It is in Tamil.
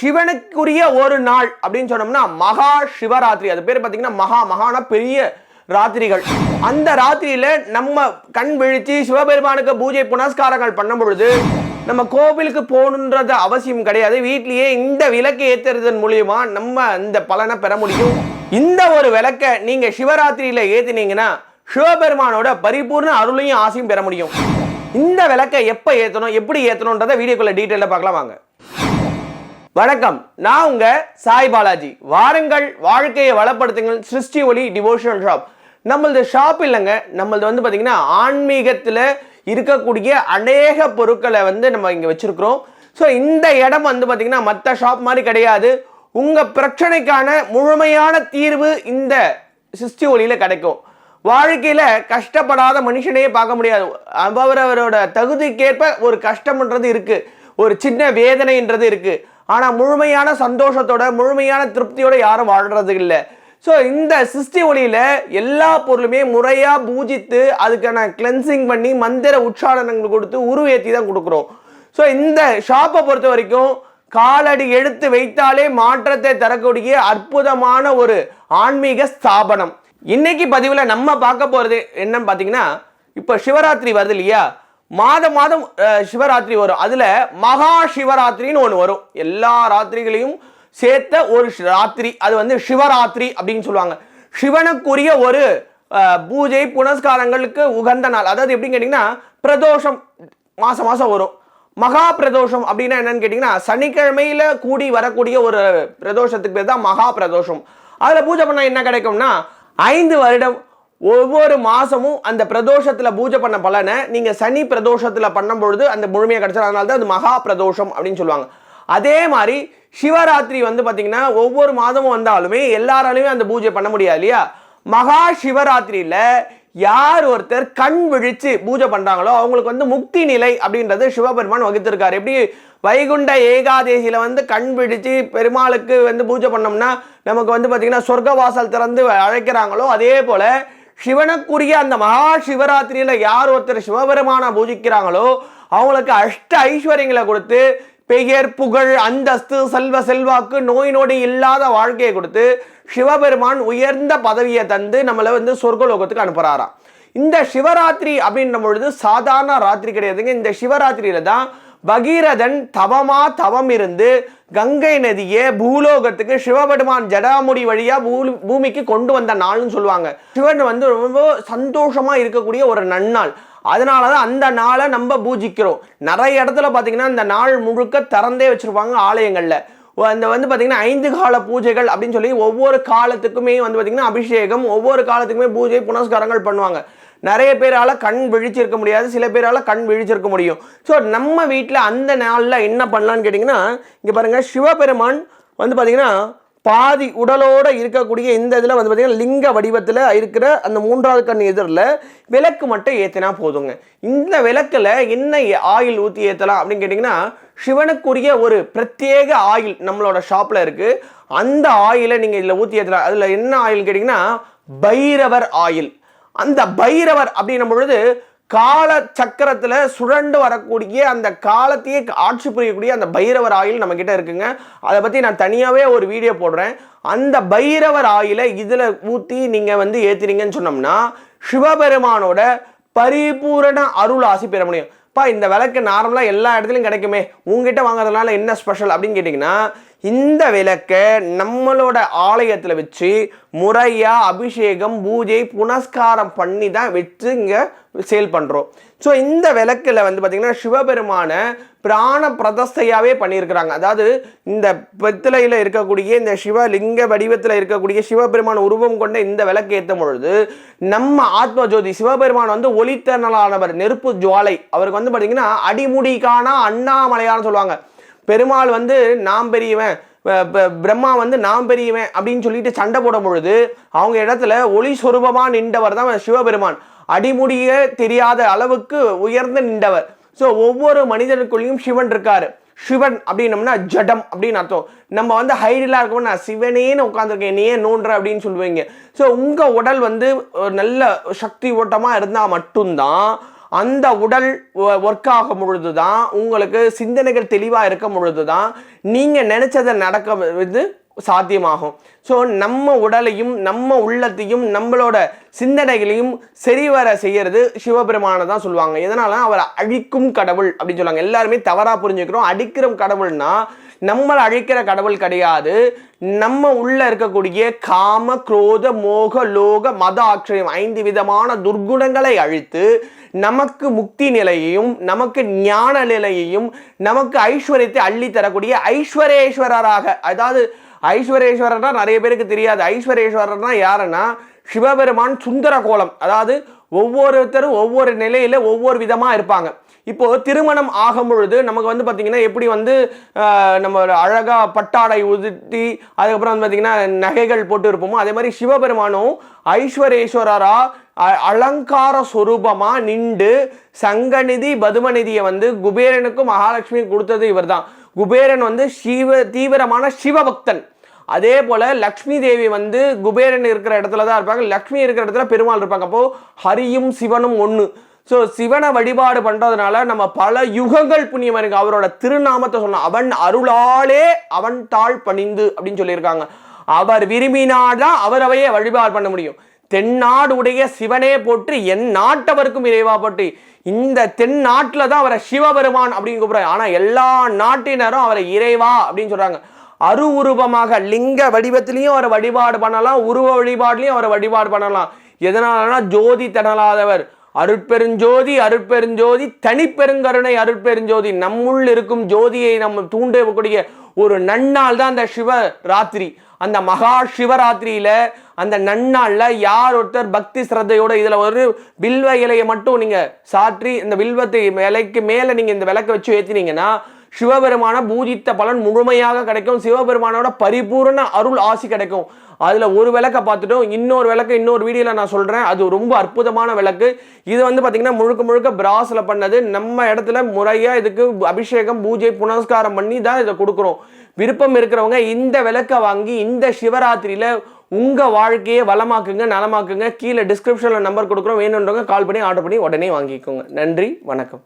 சிவனுக்குரிய ஒரு நாள் அப்படின்னு சொன்னோம்னா மகா சிவராத்திரி. அது பேர் பார்த்தீங்கன்னா மகா மகானா பெரிய ராத்திரிகள். அந்த ராத்திரியில நம்ம கண் விழிச்சு சிவபெருமானுக்கு பூஜை புனஸ்காரங்கள் பண்ணும் பொழுது நம்ம கோவிலுக்கு போகணுன்றது அவசியம் கிடையாது. வீட்லேயே இந்த விளக்கு ஏற்றுறதன் மூலியமா நம்ம இந்த பலனை பெற முடியும். இந்த ஒரு விளக்கை நீங்க சிவராத்திரியில ஏத்தினீங்கன்னா சிவபெருமானோட பரிபூர்ண அருளையும் ஆசையும் பெற முடியும். இந்த விளக்கை எப்போ ஏற்றணும் எப்படி ஏற்றணுன்றதை வீடியோக்குள்ள டீட்டெயிலில் பார்க்கலாம் வாங்க. வணக்கம். நான் உங்க சாய் பாலாஜி. வாருங்கள் வாழ்க்கையை வளப்படுத்துங்கள். சிருஷ்டி ஒளி டிவோஷனல் ஷாப் நம்மளது ஷாப் இல்லைங்க. நம்மளது வந்து பார்த்தீங்கன்னா ஆன்மீகத்தில் இருக்கக்கூடிய அநேக பொருட்களை வந்து நம்ம இங்கே வச்சிருக்கிறோம். ஸோ இந்த இடம் வந்து பார்த்தீங்கன்னா மற்ற ஷாப் மாதிரி கிடையாது. உங்கள் பிரச்சனைக்கான முழுமையான தீர்வு இந்த சிருஷ்டி ஒளியில் கிடைக்கும். வாழ்க்கையில் கஷ்டப்படாத மனுஷனையே பார்க்க முடியாது. அவரவரோட தகுதிக்கேற்ப ஒரு கஷ்டம்ன்றது இருக்குது ஒரு சின்ன வேதனைன்றது இருக்குது ஆனால் முழுமையான சந்தோஷத்தோட முழுமையான திருப்தியோட யாரும் வாழ்றது இல்லை ஸோ இந்த சிருஷ்டி ஒளியில் எல்லா பொருளுமே முறையாக பூஜித்து அதுக்கான கிளென்சிங் பண்ணி மந்திர உச்சாரணங்கள் கொடுத்து உருவேற்றி தான் கொடுக்குறோம். ஸோ இந்த ஷாப்பை பொறுத்த வரைக்கும் காலடி எடுத்து வைத்தாலே மாற்றத்தை தரக்கூடிய அற்புதமான ஒரு ஆன்மீக ஸ்தாபனம். இன்னைக்கு பதிவில் நம்ம பார்க்க போகிறது என்னன்னு பார்த்தீங்கன்னா இப்போ சிவராத்திரி வருது இல்லையா? மாதம் மாதம் சிவராத்திரி வரும். அதில் மகா சிவராத்திரின்னு ஒன்று வரும். எல்லா ராத்திரிகளையும் சேர்த்த ஒரு ராத்திரி. அது வந்து சிவராத்திரி அப்படின்னு சொல்லுவாங்க. சிவனுக்குரிய ஒரு பூஜை புனஸ்காரங்களுக்கு உகந்த நாள். அதாவது எப்படின்னு கேட்டிங்கன்னா பிரதோஷம் மாதம் மாதம் வரும். மகா பிரதோஷம் அப்படின்னா என்னன்னு கேட்டிங்கன்னா சனிக்கிழமையில கூடி வரக்கூடிய ஒரு பிரதோஷத்துக்கு பேர் தான் மகா பிரதோஷம். அதில் பூஜை பண்ணால் என்ன கிடைக்கும்னா ஐந்து வருடம் ஒவ்வொரு மாதமும் அந்த பிரதோஷத்தில் பூஜை பண்ண பலனை நீங்கள் சனி பிரதோஷத்தில் பண்ணும் பொழுது அந்த முழுமையாக கிடச்சிடும் அதனால தான் அது மகா பிரதோஷம் அப்படின்னு சொல்லுவாங்க. அதே மாதிரி சிவராத்திரி வந்து பார்த்திங்கன்னா ஒவ்வொரு மாதமும் வந்தாலுமே எல்லாராலையுமே அந்த பூஜை பண்ண முடியாது இல்லையா? மகா சிவராத்திரியில் யார் ஒருத்தர் கண் விழிச்சு பூஜை பண்ணுறாங்களோ அவங்களுக்கு வந்து முக்தி நிலை அப்படின்றது சிவபெருமான் வகுத்திருக்காரு. எப்படி வைகுண்ட ஏகாதேசியில் வந்து கண் விழிச்சு பெருமாளுக்கு வந்து பூஜை பண்ணோம்னா நமக்கு வந்து பார்த்திங்கன்னா சொர்க்க வாசல் திறந்து அழைக்கிறாங்களோ அதே போல் சிவனுக்குரிய அந்த மகா சிவராத்திரியில் யார் ஒருத்தர் சிவபெருமானை பூஜிக்கிறாங்களோ அவங்களுக்கு அஷ்ட ஐஸ்வர்யங்களை கொடுத்து பெயர் புகழ் அந்தஸ்து செல்வ செல்வாக்கு நோய் நொடி இல்லாத வாழ்க்கையை கொடுத்து சிவபெருமான் உயர்ந்த பதவியை தந்து நம்மளை வந்து சொர்க்கலோகத்துக்கு அனுப்புகிறாராம் இந்த சிவராத்திரி அப்படின்ற பொழுது சாதாரண ராத்திரி கிடையாதுங்க. இந்த சிவராத்திரியில தான் பகீரதன் தவமா தவம் இருந்து கங்கை நதியை பூலோகத்துக்கு சிவபெருமான் ஜடாமுடி வழியா பூமிக்கு கொண்டு வந்த நாள்னு சொல்லுவாங்க. சிவன் வந்து ரொம்ப சந்தோஷமா இருக்கக்கூடிய ஒரு நன்னாள். அதனால தான் அந்த நாளை நம்ம பூஜிக்கிறோம். நிறைய இடத்துல பார்த்தீங்கன்னா இந்த நாள் முழுக்க திறந்தே வச்சுருப்பாங்க ஆலயங்களில். அந்த வந்து பார்த்தீங்கன்னா ஐந்து கால பூஜைகள் அப்படின்னு சொல்லி ஒவ்வொரு காலத்துக்குமே வந்து பார்த்தீங்கன்னா அபிஷேகம் ஒவ்வொரு காலத்துக்குமே பூஜை புனஸ்காரங்கள் பண்ணுவாங்க. நிறைய பேரால் கண் விழிச்சிருக்க முடியாது சில பேரால் கண் விழிச்சிருக்க முடியும். ஸோ நம்ம வீட்டில் அந்த நாளில் என்ன பண்ணலான்னு கேட்டிங்கன்னா இங்கே பாருங்கள் சிவபெருமான் வந்து பார்த்தீங்கன்னா பாதி உடலோடு இருக்கக்கூடிய இந்த இதில் வந்து பார்த்தீங்கன்னா லிங்க வடிவத்தில் இருக்கிற அந்த மூன்றாவது கண் எதிரில் விளக்கு மட்டும் ஏற்றினா போதுங்க. இந்த விளக்கில் என்ன ஆயில் ஊற்றி ஏற்றலாம் அப்படின்னு கேட்டிங்கன்னா சிவனுக்குரிய ஒரு பிரத்யேக ஆயில் நம்மளோட ஷாப்பில் இருக்குது அந்த ஆயிலை நீங்கள் இதில் ஊற்றி ஏற்றலாம் அதில் என்ன ஆயில் கேட்டிங்கன்னா பைரவர் ஆயில். அந்த பைரவர் அப்படின்னும் பொழுது கால சக்கரத்தில் சுழண்டு வரக்கூடிய அந்த காலத்தையே ஆட்சி புரியக்கூடிய அந்த பைரவர் ஆயில் நம்ம கிட்ட இருக்குங்க. அதை பற்றி நான் தனியாகவே ஒரு வீடியோ போடுறேன். அந்த பைரவர் ஆயிலை இதில் ஊற்றி நீங்கள் வந்து ஏற்றினீங்கன்னு சொன்னோம்னா சிவபெருமானோட பரிபூரண அருள் ஆசி பெற முடியும். இப்போ இந்த விளக்கு நார்மலாக எல்லா இடத்துலையும் கிடைக்குமே. உங்ககிட்ட வாங்குறதுனால என்ன ஸ்பெஷல் அப்படின்னு கேட்டிங்கன்னா இந்த விளக்கை நம்மளோட ஆலயத்தில் வச்சு முறையாக அபிஷேகம் பூஜை புனஸ்காரம் பண்ணி தான் வச்சு இங்கே சேல் பண்ணுறோம் ஸோ இந்த விளக்கில் வந்து பார்த்திங்கன்னா சிவபெருமான பிராண பிரதஸ்தையாகவே பண்ணியிருக்கிறாங்க. அதாவது இந்த பித்தளையில் இருக்கக்கூடிய இந்த சிவலிங்க வடிவத்தில் இருக்கக்கூடிய சிவபெருமான் உருவம் கொண்ட இந்த விளக்கு ஏற்றும் பொழுது நம்ம ஆத்ம ஜோதி சிவபெருமான் வந்து ஒளித்தனலானவர் நெருப்பு ஜுவாலை. அவருக்கு வந்து பார்த்திங்கன்னா அடிமுடிக்கான அண்ணாமலையான்னு சொல்லுவாங்க. பெருமாள் வந்து நாம் பெரியவன். ப- பிரம்மா வந்து நாம் பெரியவன். அப்படின்னு சொல்லிட்டு சண்டை போடும் பொழுது அவங்க இடத்துல ஒளி சொரூபமா நின்றவர் தான் சிவபெருமான். அடிமுடிய தெரியாத அளவுக்கு உயர்ந்து நின்றவர். ஸோ ஒவ்வொரு மனிதனுக்குள்ளேயும் சிவன் இருக்காரு. சிவன் அப்படின்னம்னா ஜடம் அப்படின்னு அர்த்தம். நம்ம வந்து ஹைடிலாக இருக்கோம் நான் சிவனேன்னு உட்காந்துருக்கேன் என்னையே நோன்ற அப்படின்னு சொல்லுவீங்க. ஸோ உங்கள் உடல் வந்து நல்ல சக்தி ஓட்டமாக இருந்தால் மட்டும்தான் அந்த உடல் ஒர்க் ஆகும் பொழுது தான் உங்களுக்கு சிந்தனைகள் தெளிவாக இருக்கும் பொழுது தான் நீங்கள் நினச்சதை நடக்க இது சாத்தியமாகும். ஸோ நம்ம உடலையும் நம்ம உள்ளத்தையும் நம்மளோட சிந்தனைகளையும் சரிவர செய்கிறது சிவபெருமானை தான் சொல்லுவாங்க. எதனால அவர் அழிக்கும் கடவுள் அப்படின்னு சொல்லுவாங்க. எல்லாருமே தவறாக புரிஞ்சுக்கிறோம். அடிக்கிற கடவுள்னா நம்மளை அழிக்கிற கடவுள் கிடையாது. நம்ம உள்ள இருக்கக்கூடிய காம குரோத மோக லோக மத ஆச்சரியம் ஐந்து விதமான துர்குணங்களை அழித்து நமக்கு முக்தி நிலையையும் நமக்கு ஞான நிலையையும் நமக்கு ஐஸ்வர்யத்தை அள்ளி தரக்கூடிய ஐஸ்வரேஸ்வரராக அதாவது ஐஸ்வரேஸ்வரர்னா நிறைய பேருக்கு தெரியாது. ஐஸ்வரேஸ்வரர்னா யாருன்னா சிவபெருமான் சுந்தர கோலம் அதாவது ஒவ்வொருத்தரும் ஒவ்வொரு நிலையில் ஒவ்வொரு விதமாக இருப்பாங்க. இப்போது திருமணம் ஆகும் பொழுது நமக்கு வந்து பார்த்திங்கன்னா எப்படி வந்து நம்ம அழகாக பட்டாடை உதுட்டி அதுக்கப்புறம் வந்து பார்த்திங்கன்னா நகைகள் போட்டு இருப்போமோ அதே மாதிரி சிவபெருமானும் ஐஸ்வரேஸ்வரரா அலங்கார சொரூபமாக நின்று சங்கநிதி பதுமநிதியை வந்து குபேரனுக்கும் மகாலட்சுமி கொடுத்தது இவர் தான் குபேரன் வந்து சிவ தீவிரமான சிவபக்தன். அதே போல லக்ஷ்மி தேவி வந்து குபேரன் இருக்கிற இடத்துல தான் இருப்பாங்க லக்ஷ்மி இருக்கிற இடத்துல பெருமாள் இருப்பாங்க. அப்போ ஹரியும் சிவனும் ஒன்று ஸோ சிவனை வழிபாடு பண்ணுறதுனால நம்ம பல யுகங்கள் புண்ணியம் இருக்கு அவரோட திருநாமத்தை சொன்ன அவன் அருளாலே அவன் தாழ் பணிந்து அப்படின்னு சொல்லியிருக்காங்க. அவர் விரும்பினாதான் அவரவையே வழிபாடு பண்ண முடியும். தென்னாடு உடைய சிவனே போட்டு என் நாட்டவருக்கும் இறைவா போட்டு இந்த தென்னாட்டில் தான் அவரை சிவபெருமான் அப்படின்னு கூப்பிடுறாங்க ஆனால் எல்லா நாட்டினரும் அவரை இறைவா அப்படின்னு சொல்கிறாங்க அரு உருவமாக லிங்க வடிவத்திலையும் அவரை வழிபாடு பண்ணலாம் உருவ வழிபாடுலையும் அவரை வழிபாடு பண்ணலாம். எதனாலனா ஜோதி தனலாதவர் அருட்பெருஞ்சோதி அருட்பெருஞ்சோதி தனிப்பெருங்கருணை அருட்பெருஞ்சோதி. நம்முள் இருக்கும் ஜோதியை நம்ம தூண்டக்கூடிய ஒரு நன்னாள் தான் அந்த சிவ ராத்திரி அந்த மகா சிவராத்திரியில அந்த நன்னாளில் யார் ஒருத்தர் பக்தி சிரத்தையோட இதில் ஒரு வில்வ இலையை மட்டும் நீங்கள் சாற்றி இந்த வில்வத்தை இலைக்கு மேலே நீங்கள் இந்த விளக்க வச்சு ஏற்றினீங்கன்னா சிவபெருமான பூஜித்த பலன் முழுமையாக கிடைக்கும். சிவபெருமானோட பரிபூர்ண அருள் ஆசி கிடைக்கும். அதில் ஒரு விளக்கை பார்த்துட்டோம். இன்னொரு விளக்கு இன்னொரு வீடியோவில் நான் சொல்கிறேன் அது ரொம்ப அற்புதமான விளக்கு. இது வந்து பார்த்திங்கன்னா முழுக்க முழுக்க பிராஸில் பண்ணது. நம்ம இடத்துல முறையாக இதுக்கு அபிஷேகம் பூஜை புனஸ்காரம் பண்ணி தான் இதை கொடுக்குறோம். விருப்பம் இருக்கிறவங்க இந்த விளக்கை வாங்கி இந்த சிவராத்திரியில் உங்கள் வாழ்க்கையை வளமாக்குங்க நலமாக்குங்க. கீழே டிஸ்கிரிப்ஷனில் நம்பர் கொடுக்குறோம். வேணுன்றவங்க கால் பண்ணி ஆர்டர் பண்ணி உடனே வாங்கிக்கோங்க. நன்றி வணக்கம்.